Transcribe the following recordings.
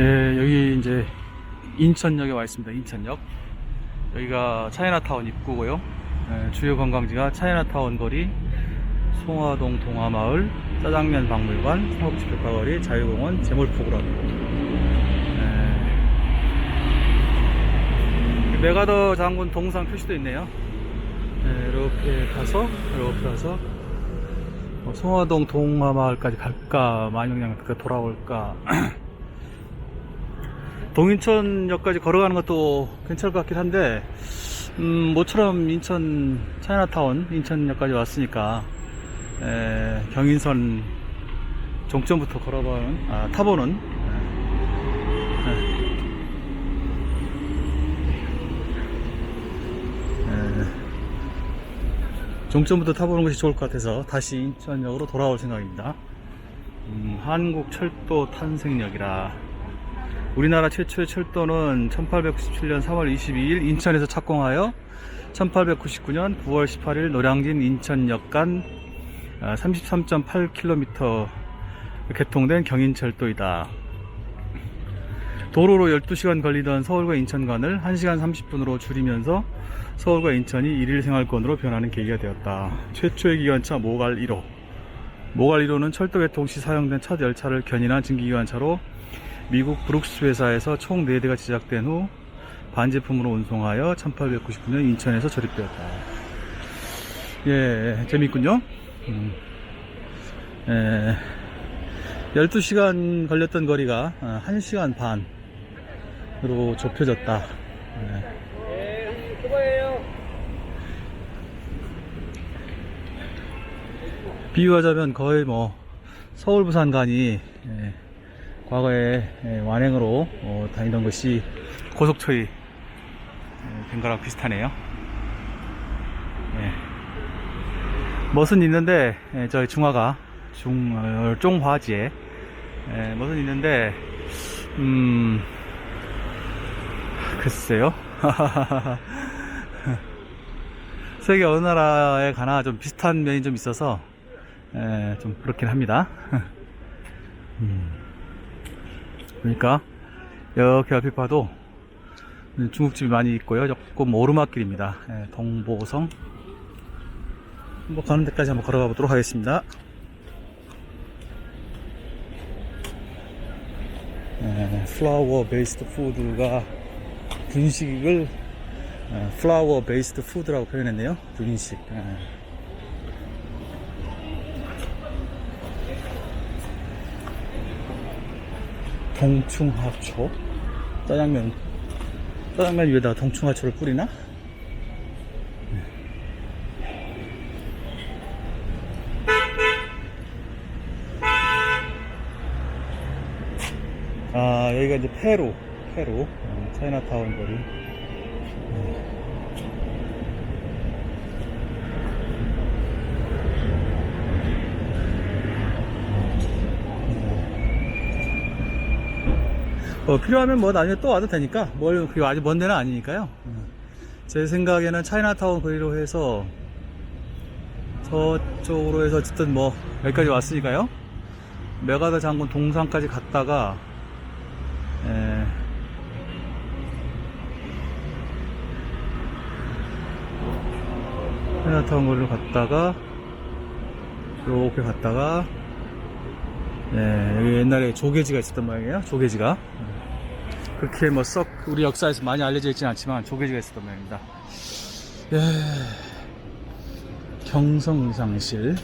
네, 여기 이제 인천역에 와 있습니다. 인천역. 여기가 차이나타운 입구고요. 네, 주요 관광지가 차이나타운 거리, 송화동 동화마을, 짜장면 박물관, 사업지표가거리, 자유공원, 제몰포구라고. 네. 메가더 장군 동상 표시도 있네요. 네, 이렇게 가서, 이렇게 가서, 뭐 송화동 동화마을까지 갈까, 만영양 그 돌아올까. 동인천역까지 걸어가는 것도 괜찮을 것 같긴 한데, 음, 모처럼 인천 차이나타운 인천역까지 왔으니까, 에, 경인선 종점부터 걸어보는, 아, 타보는, 종점부터 타보는 것이 좋을 것 같아서 다시 인천역으로 돌아올 생각입니다. 음, 한국철도 탄생역이라 우리나라 최초의 철도는 1897년 3월 22일 인천에서 착공하여 1899년 9월 18일 노량진 인천역 간 33.8km 개통된 경인철도이다. 도로로 12시간 걸리던 서울과 인천 간을 1시간 30분으로 줄이면서 서울과 인천이 일일 생활권으로 변하는 계기가 되었다. 최초의 기관차 모갈 1호. 모갈 1호는 철도 개통 시 사용된 첫 열차를 견인한 증기기관차로 미국 브룩스 회사에서 총 4대가 제작된 후 반제품으로 운송하여 1899년 인천에서 조립되었다. 예, 재밌군요. 음, 예, 12시간 걸렸던 거리가 어, 1시간 반으로 좁혀졌다. 예. 비유하자면 거의 뭐 서울 부산 간이 예, 과거에 예, 완행으로 어, 다니던 것이 고속철이 예, 된 거랑 비슷하네요. 예. 멋은 있는데 예, 저희 중화가 중 어, 종화지에 예, 멋은 있는데 음 글쎄요. 세계 어느 나라에 가나 좀 비슷한 면이 좀 있어서 예, 좀 그렇긴 합니다. 음. 그러니까 이렇게 옆에 봐도 중국집이 많이 있고요. 조금 오르막길입니다. 예, 동보성. 뭐 가는 데까지 한번 걸어가 보도록 하겠습니다. 예, 플라워 베이스드 푸드가 분식을 예, 플라워 베이스드 푸드라고 표현했네요. 분식. 동충하초? 짜장면. 짜장면 위에다 동충하초를 뿌리나? 아 여기가 이제 페루. 페루. 어, 차이나타운 거리 어, 필요하면 뭐 나중에 또 와도 되니까 뭘 그게 아직 먼 데는 아니니까요. 어. 제 생각에는 차이나타운 거리로 해서 저쪽으로 해서 어쨌든 뭐 여기까지 왔으니까요. 메가더 장군 동상까지 갔다가 에, 차이나타운 거리로 갔다가 이렇게 갔다가 예, 여기 옛날에 조개지가 있었단 말이에요. 조개지가 그렇게 뭐 썩 우리 역사에서 많이 알려져 있지는 않지만 조개지가 있었단 말입니다. 예. 경성상실.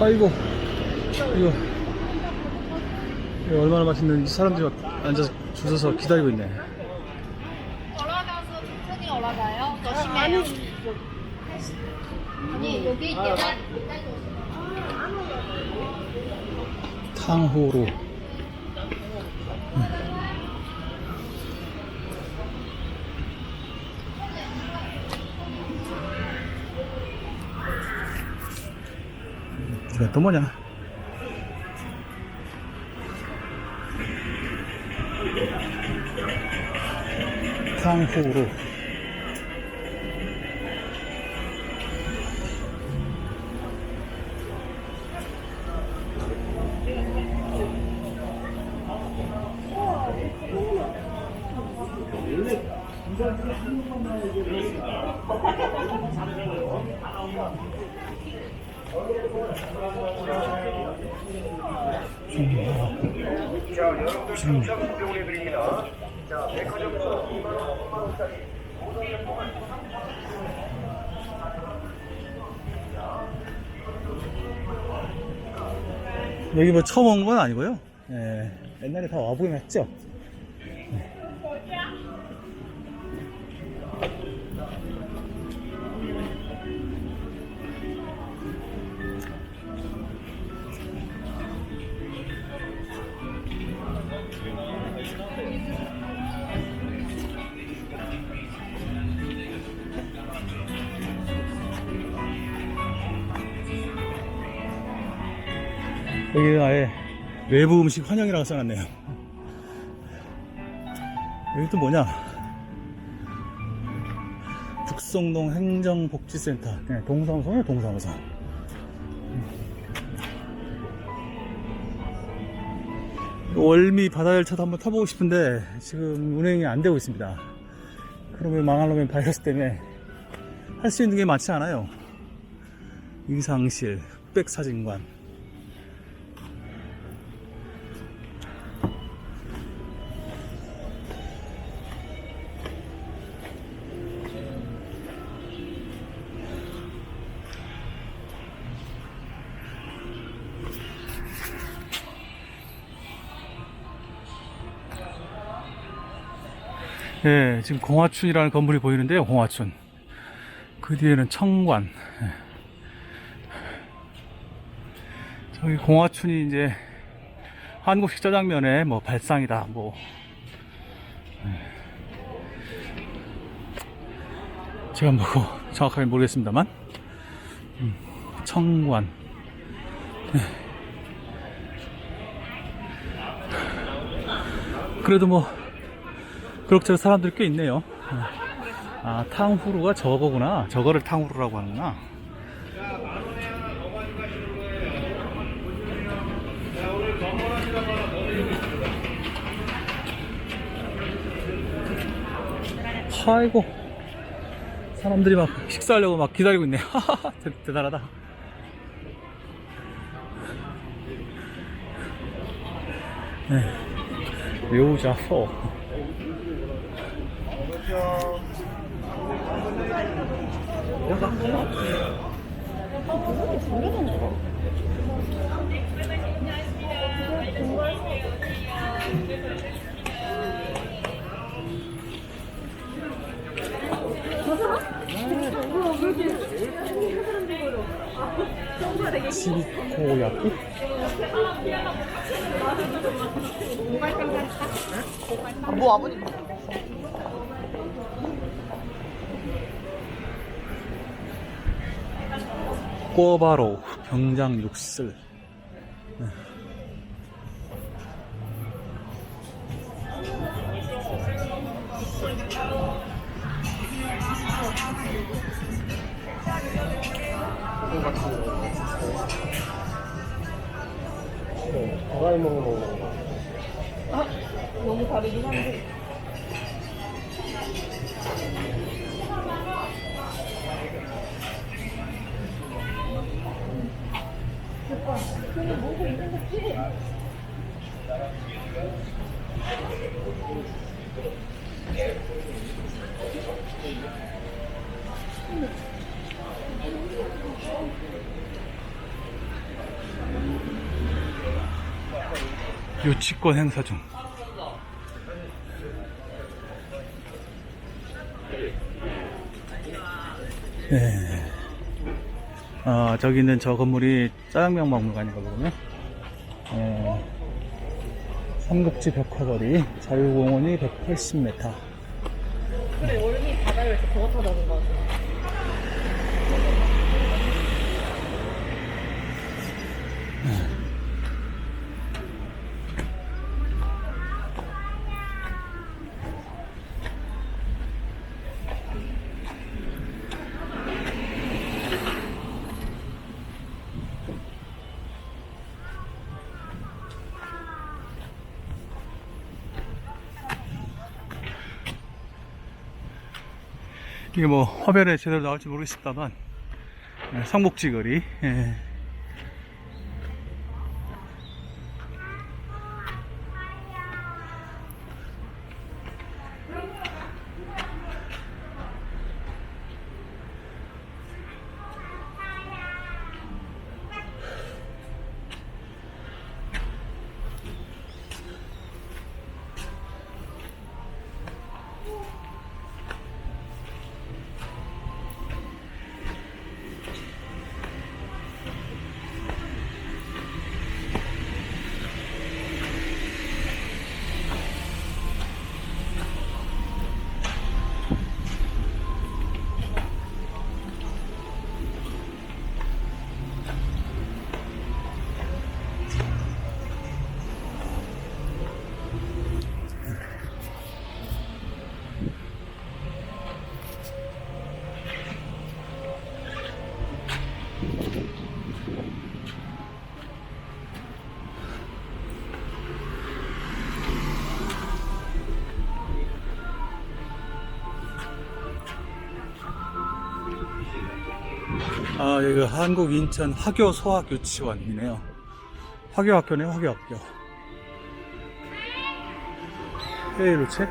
아이고, 이거, 이거 얼마나 맛있는지 사람들이 막 앉아서 줄 서서 기다리고 있네. 올라가서 천천히 올라가요. 조심해요. 아니 여기 있대요. 탕후루. 이거 또 뭐냐? 탕후루. 여기 뭐 처음 온 건 아니고요. 예, 옛날에 다 와보긴 했죠. 여기는 아예 외부 음식 환영이라고 써놨네요. 여기 또 뭐냐? 북성동 행정복지센터. 네, 동사무소네, 동사무소. 월미 바다열차도 한번 타보고 싶은데 지금 운행이 안 되고 있습니다. 그러면 망할 놈의 바이러스 때문에 할 수 있는 게 많지 않아요. 의상실, 흑백사진관. 예, 지금 공화춘이라는 건물이 보이는데요, 공화춘. 그 뒤에는 청관. 예. 저기 공화춘이 이제 한국식 짜장면의 뭐 발상이다, 뭐. 예. 제가 뭐고 정확하게 모르겠습니다만. 음, 청관. 예. 그래도 뭐, 그럭저럭 사람들이 꽤 있네요. 아, 탕후루가 저거구나. 저거를 탕후루라고 하는구나. 아이고. 사람들이 막 식사하려고 막 기다리고 있네. 대- 대단하다. 네. 묘자소. 시리코야끼? 뭐 아버님 꼬바로 병장 육슬. 거 너무 다르긴 한데 유치권 행사 중 네. 아, 저기 있는 저 건물이 짜장면 박물관인가 보군요. 네. 삼국지 벽화거리, 자유공원이 180m. 그래 바다를 이렇게 저거 타자는 거 이게 뭐 화면에 제대로 나올지 모르겠습니다만 예, 성목지 거리 예. 아, 여기가 한국 인천 화교 소학 유치원이네요. 화교 학교네, 화교 학교. 헤이로 책?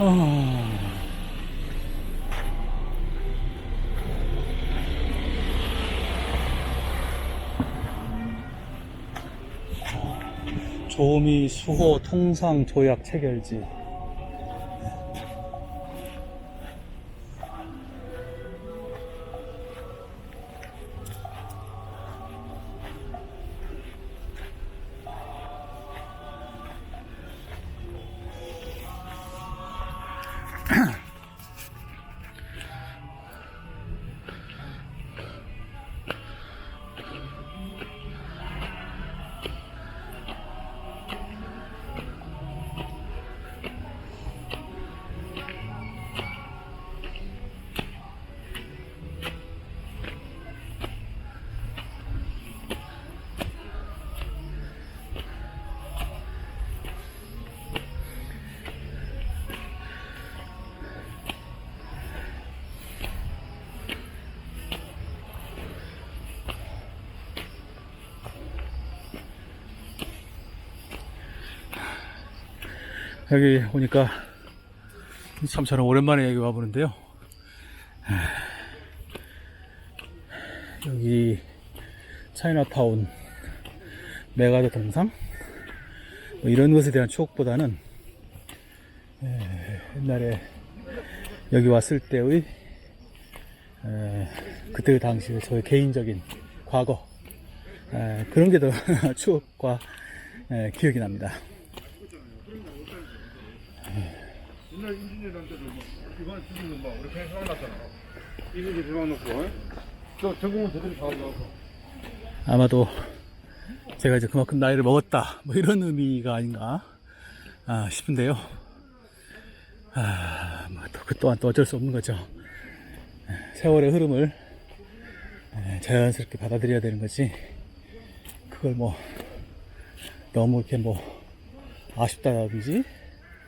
어... 조미 수호 통상 조약 체결지 여기 오니까 참 저는 오랜만에 여기 와보는데요. 여기 차이나타운 메가드 동상 뭐 이런 것에 대한 추억보다는 에, 옛날에 여기 왔을 때의 에, 그때 당시 저의 개인적인 과거 에, 그런 게 더 추억과 에, 기억이 납니다. 옛날 인진이한테도 이번에 주는 거 우리 그냥 생각났잖아. 이미지 대박 놓고, 저 전공은 제대로 다 나와서. 아마도 제가 이제 그만큼 나이를 먹었다 뭐 이런 의미가 아닌가 아, 싶은데요 아, 뭐 또, 그 또한 또 어쩔 수 없는 거죠 세월의 흐름을 에, 자연스럽게 받아들여야 되는 거지 그걸 뭐 너무 이렇게 뭐 아쉽다라든지